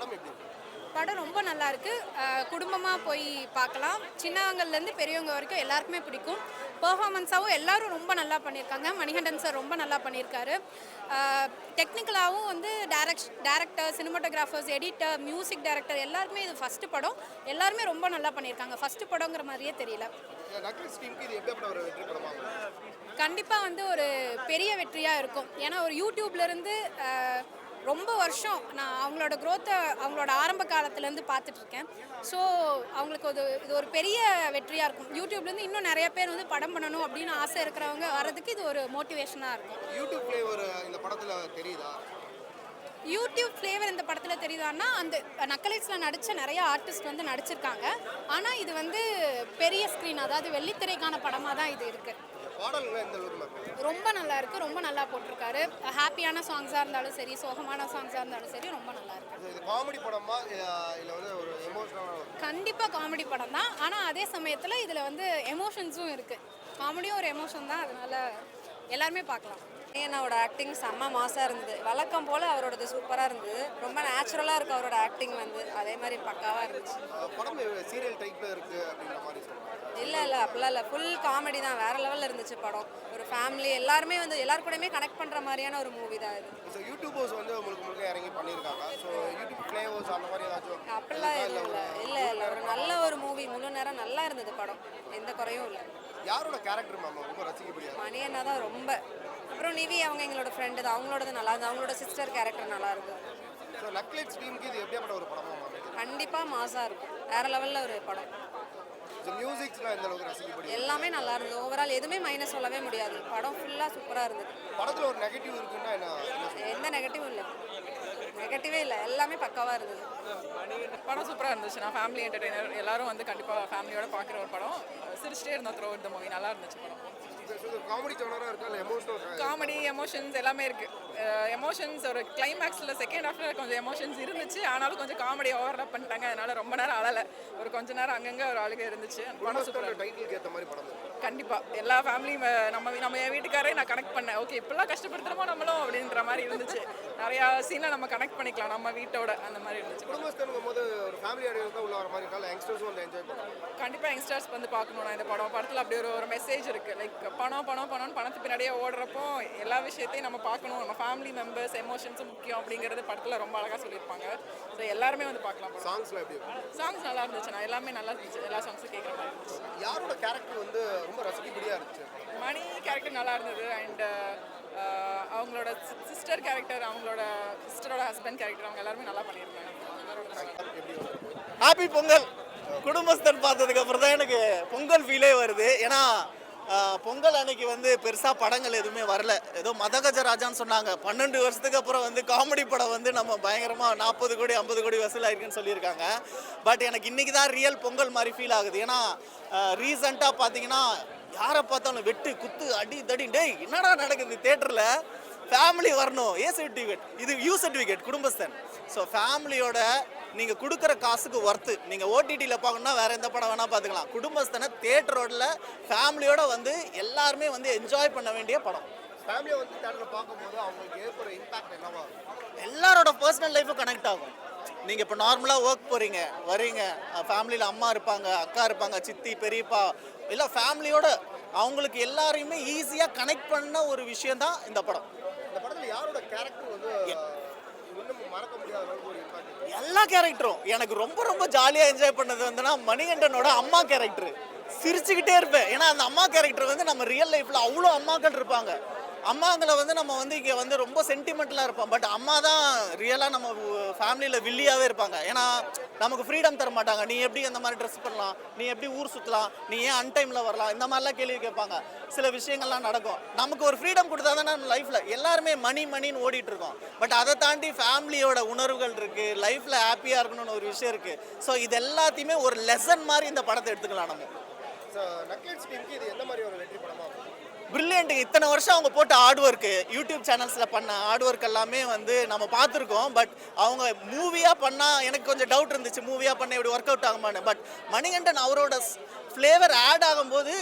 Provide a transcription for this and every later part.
படம் எப்படி படம் ரொம்ப நல்லா இருக்கு. குடும்பமாக போய் பார்க்கலாம். சின்னவங்கள்லேருந்து பெரியவங்க வரைக்கும் எல்லாருக்குமே பிடிக்கும். பெர்ஃபார்மன்ஸாகவும் எல்லாரும் ரொம்ப நல்லா பண்ணியிருக்காங்க. மணிகண்டன் சார் ரொம்ப நல்லா பண்ணியிருக்காரு. டெக்னிக்கலாகவும் வந்து டேரக்ஷ் director cinematographers editor music director எல்லாருமே இது ஃபஸ்ட்டு படம். எல்லாருமே ரொம்ப நல்லா பண்ணியிருக்காங்க. ஃபஸ்ட்டு படங்கிற மாதிரியே தெரியல. கண்டிப்பாக வந்து ஒரு பெரிய வெற்றியாக இருக்கும். ஏன்னா ஒரு யூடியூப்லேருந்து ரொம்ப வருஷம் நான் அவங்களோட க்ரோத்தை அவங்களோட ஆரம்ப காலத்துலேருந்து பார்த்துட்டு இருக்கேன் ஸோ அவங்களுக்கு அது இது ஒரு பெரிய வெற்றியாக இருக்கும். யூடியூப்லேருந்து இன்னும் நிறைய பேர் வந்து படம் பண்ணணும் அப்படின்னு ஆசை இருக்கிறவங்க வர்றதுக்கு இது ஒரு மோட்டிவேஷனாக இருக்கும். யூடியூப் ஒரு இந்த படத்தில் தெரியுதா? யூடியூப் ஃப்ளேவர் இந்த படத்தில் தெரியுதான்னா அந்த நக்கலைட்ஸில் நடித்த நிறைய ஆர்டிஸ்ட் வந்து நடிச்சிருக்காங்க. ஆனால் இது வந்து பெரிய ஸ்க்ரீன் அதாவது வெள்ளித்திரைக்கான படமாக தான் இது இருக்குது ரொம்ப நல்லா இருக்கு ரொம்ப நல்லா போட்டிருக்காரு. ஹாப்பியான சாங்ஸாக இருந்தாலும் சரி சோகமான சாங்ஸாக இருந்தாலும் சரி ரொம்ப நல்லா இருக்கு. காமெடி படமா இல்லை வந்து ஒரு எமோஷனலான கண்டிப்பாக காமெடி படம் தான். ஆனால் அதே சமயத்தில் இதில் வந்து எமோஷன்ஸும் இருக்கு. காமெடியும் ஒரு எமோஷன் தான் அதனால எல்லாருமே பார்க்கலாம். அண்ணனோட ஆக்டிங் செம்ம மாசாக இருந்தது. வழக்கம் போல் அவரோடது சூப்பராக இருந்தது. ரொம்ப நேச்சுரலாக இருக்கு அவரோட ஆக்டிங் வந்து. அதே மாதிரி பக்காவாக இருந்துச்சு. இல்லை இல்லை அப்படிலாம் இல்லை. ஃபுல் காமெடி தான். வேற லெவலில் இருந்துச்சு படம். ஒரு ஃபேமிலி எல்லாருமே வந்து எல்லார் கூடயுமே கனெக்ட் பண்ணுற மாதிரியான ஒரு மூவி தான் இது. ஸோ யூடியூபர்ஸ் வந்து உங்களுக்கு முழுக்க இறங்கி பண்ணியிருக்காங்க ஸோ யூடியூப் ஃப்ளேவர்ஸ் அந்த மாதிரி ஏதாச்சும் அப்படிலாம் இல்லை இல்லை இல்லை ஒரு நல்ல ஒரு மூவி முழு நேரம் நல்லா இருந்தது படம். எந்த குறையும் இல்லை. யாரோட கேரக்டர் மேம் ரொம்ப ரசிக்கப்படியா மணி அண்ணா தான் ரொம்ப. அப்புறம் நிவி அவங்க எங்களோட ஃப்ரெண்டு தான். அவங்களோடது நல்லா இருந்தது. அவங்களோட சிஸ்டர் கேரக்டர் நல்லா இருந்தது ஸோ நக்லெட்ஸ் டீமுக்கு இது எப்படியாப்பட்ட ஒரு படமா மேம் கண்டிப்பாக மாசாக இருக்கும். வேற லெவலில் ஒரு படம். ஸோ மியூசிக்ஸ்லாம் எந்த அளவுக்கு ரசிக்கப்படி எல்லாமே நல்லா இருந்தது. ஓவரால் எதுவுமே மைனஸ் சொல்லவே முடியாது. படம் ஃபுல்லாக சூப்பராக இருந்தது. படத்துல ஒரு நெகட்டிவ் இருக்குன்னா என்ன? எந்த நெகட்டிவும் இல்லை. நெகட்டிவே இல்லை. எல்லாமே பக்காவாக இருந்தது. படம் சூப்பராக இருந்துச்சு நான் ஃபேமிலி என்டர்டெய்னர் எல்லாரும் வந்து கண்டிப்பாக ஃபேமிலியோட பார்க்குற ஒரு படம். சிரிச்சிட்டே இருந்தோம் த்ரோ இந்த மூவி நல்லா இருந்துச்சு படம். காமெடி எமோஷன்ஸ் எல்லாமே இருக்கு. எமோஷன்ஸ் ஒரு கிளைமேக்ஸில் செகண்ட் ஹாஃபில் கொஞ்சம் எமோஷன்ஸ் இருந்துச்சு. ஆனாலும் கொஞ்சம் காமெடி ஓவர்லாப் பண்ணிட்டாங்க. அதனால ரொம்ப நேரம் அழலை. ஒரு கொஞ்ச நேரம் அங்கங்கே ஒரு அழுகை இருந்துச்சு. படம் சூப்பராக டைட்டிலுக்கு ஏற்ற மாதிரி படம். கண்டிப்பாக எல்லா ஃபேமிலியும் நம்ம நம்ம என் வீட்டுக்காரே நான் கனெக்ட் பண்ணேன். ஓகே இப்படிலாம் கஷ்டப்படுத்துகிறோமோ நம்மளும் அப்படின்ற மாதிரி இருந்துச்சு. நிறையா சீனை நம்ம கனெக்ட் பண்ணிக்கலாம் நம்ம வீட்டோட அந்த மாதிரி இருந்துச்சு. குடும்பஸ்தனுங்கும் போது ஒரு ஃபேமிலி ஆடியன்ஸ் தான் உள்ள வர மாதிரி இருக்கா? யங்ஸ்டர்ஸும் வந்து என்ஜாய் பண்ணுவாங்க கண்டிப்பாக யங்ஸ்டர்ஸ் வந்து பார்க்கணும். நான் இந்த படம் படத்தில் அப்படி ஒரு ஒரு மெசேஜ் இருக்குது லைக் பணம் பணம் பணம்னு பணத்து பின்னாடியே ஓடுறப்போ எல்லா விஷயத்தையும் நம்ம பார்க்கணும். நம்ம ஃபேமிலி மெம்பர்ஸ் எமோஷன்ஸும் முக்கியம் அப்படிங்கிறது படத்தில் ரொம்ப அழகாக சொல்லியிருப்பாங்க. ஸோ எல்லாருமே வந்து பார்க்கலாம் சாங்ஸ்லாம் எப்படி சாங்ஸ் நல்லா இருந்துச்சு நான் எல்லாமே நல்லா இருந்துச்சு. எல்லா சாங்ஸும் கேட்குற மாதிரி இருந்துச்சு. யாரோட கேரக்டர் வந்து ரொம்ப ரசிக்கப்படியா இருந்துச்சு மணி கேரக்டர் நல்லா இருந்தது. அண்ட் அவங்களோட சிஸ்டர் கேரக்டர் அவங்களோட சிஸ்டரோட ஹஸ்பண்ட் கேரக்டர் அவங்க எல்லாருமே நல்லா பண்ணியிருந்தாங்க. ஹாப்பி பொங்கல். குடும்பஸ்தன் பார்த்ததுக்கு அப்புறம் தான் எனக்கு பொங்கல் ஃபீலே வருது. ஏன்னா பொங்கல் அன்னைக்கு வந்து பெருசாக படங்கள் எதுவுமே வரல. ஏதோ மதகஜராஜான்னு சொன்னாங்க. பன்னெண்டு வருஷத்துக்கு அப்புறம் வந்து காமெடி படம் வந்து நம்ம பயங்கரமாக நாற்பது கோடி ஐம்பது கோடி வசூல் ஆயிருக்குன்னு சொல்லியிருக்காங்க. பட் எனக்கு இன்னைக்கு தான் ரியல் பொங்கல் மாதிரி ஃபீல் ஆகுது. ஏன்னா ரீசண்டாக பார்த்தீங்கன்னா யாரை பார்த்தாலும் வெட்டு குத்து அடி தடி டேய் என்னடா நடக்குது தேட்டரில் ஃபேமிலி வரணும். ஏ சர்டிஃபிகேட் இது யூ சர்டிஃபிகேட் குடும்பஸ்தன். ஸோ ஃபேமிலியோட நீங்கள் கொடுக்குற காசுக்கு ஒர்த்து நீங்கள் ஓடிடியில் பார்க்கணுன்னா வேறு எந்த படம் வேணால் பார்த்துக்கலாம். குடும்பஸ்தனை தேட்டரோட ஃபேமிலியோட வந்து எல்லாருமே வந்து என்ஜாய் பண்ண வேண்டிய படம். ஃபேமிலியை வந்து தேட்டரில் பார்க்கும்போது அவங்களுக்கு ஏற்படுற இம்பாக்ட் என்னவா இருக்கும்? எல்லாரோட பர்சனல் லைஃப்பும் கனெக்ட் ஆகும். நீங்கள் இப்போ நார்மலாக ஒர்க் போகிறீங்க வரீங்க ஃபேமிலியில் அம்மா இருப்பாங்க அக்கா இருப்பாங்க சித்தி பெரியப்பா இல்லை ஃபேமிலியோட அவங்களுக்கு எல்லாரையுமே ஈஸியாக கனெக்ட் பண்ண ஒரு விஷயம் தான் இந்த படம். இந்த படத்தில் யாரோட கேரக்டர் வந்து இன்னும் மறக்க முடியாத அளவுக்கு ஒரு இம்பாக்ட் எல்லா கேரக்டரும் எனக்கு ரொம்ப ரொம்ப ஜாலியாக என்ஜாய் பண்ணது வந்துன்னா மணிகண்டனோட அம்மா கேரக்டர் சிரிச்சுக்கிட்டே இருப்பேன். ஏன்னா அந்த அம்மா கேரக்டர் வந்து நம்ம ரியல் லைஃப்பில் அவ்வளோ அம்மாக்கள் இருப்பாங்க. அம்மாங்களை வந்து நம்ம வந்து இங்கே வந்து ரொம்ப சென்டிமெண்டலாக இருப்போம். பட் அம்மா தான் ரியலாக நம்ம ஃபேமிலியில் வில்லியாகவே இருப்பாங்க. ஏன்னா நமக்கு ஃப்ரீடம் தர மாட்டாங்க. நீ எப்படி அந்த மாதிரி ட்ரெஸ் பண்ணலாம்? நீ எப்படி ஊர் சுற்றலாம் நீ ஏன் அன்டைமில் வரலாம்? இந்த மாதிரிலாம் கேள்வி கேட்பாங்க. சில விஷயங்கள்லாம் நடக்கும். நமக்கு ஒரு ஃப்ரீடம் கொடுத்தா தானே நம்ம லைஃப்பில் எல்லாருமே மணி மணின்னு ஓடிட்டு இருக்கோம். பட் அதை தாண்டி ஃபேமிலியோட உணர்வுகள் இருக்குது லைஃப்பில் ஹாப்பியாக இருக்கணும்னு ஒரு விஷயம் இருக்குது ஸோ இது எல்லாத்தையுமே ஒரு லெசன் மாதிரி இந்த படத்தை எடுத்துக்கலாம் நம்ம. ஸோ டீமுக்கு இது எந்த மாதிரி ஒரு வெற்றி படமாக பிரில்லியண்ட்டுக்கு இத்தனை வருஷம் அவங்க போட்ட ஹார்ட் ஒர்க்கு யூடியூப் சேனல்ஸில் பண்ண ஹார்ட் ஒர்க் எல்லாமே வந்து நம்ம பார்த்துருக்கோம். பட் அவங்க மூவியாக பண்ணால் எனக்கு கொஞ்சம் டவுட் இருந்துச்சு. மூவியாக பண்ண இப்படி ஒர்க் அவுட் ஆகுமான்னு. பட் மணிகண்டன் அவரோட ஃப்ளேவர் ஆட் ஆகும்போது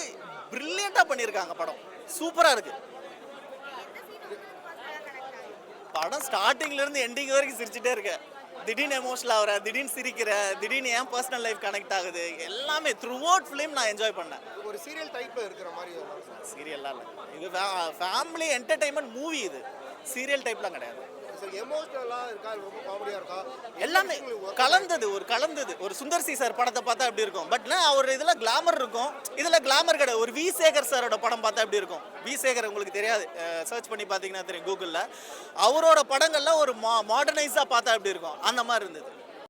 பிரில்லியண்ட்டாக பண்ணியிருக்காங்க படம். சூப்பராக இருக்குது படம் ஸ்டார்டிங்லேருந்து எண்டிங் வரைக்கும் சிரிச்சுட்டே இருக்கேன். திடீர்னு எமோஷனல் ஆகிற திடீர்னு சிரிக்கிற திடீர்னு ஏன் பர்சனல் லைஃப் கனெக்ட் ஆகுது எல்லாமே த்ரூ அவுட் ஃபிலிம் நான் என்ஜாய் பண்ணேன். ஒரு சீரியல் டைப்ல இருக்கிற மாதிரி. சீரியல்லாம் இல்லை. இது ஃபேமிலி என்டர்டைன்மெண்ட் மூவி இது. சீரியல் டைப்லாம் கிடையாது. எல்லாமே கலந்தது ஒரு கலந்தது. ஒரு சுந்தர் சி சார் படத்தை பார்த்தா எப்படி இருக்கும்? பட் அவர் இதுல கிளாமர் இருக்கும். இதுல கிளாமர் கிடையாது. ஒரு வி சேகர் சாரோட படம் பார்த்தா எப்படி இருக்கும்? வி சேகர் உங்களுக்கு தெரியாது. சர்ச் பண்ணி பார்த்தீங்கன்னா தெரியும் கூகுளில் அவரோட படங்கள்ல ஒரு மா மாடர்னைஸாக பார்த்தா எப்படி இருக்கும்? அந்த மாதிரி இருந்தது.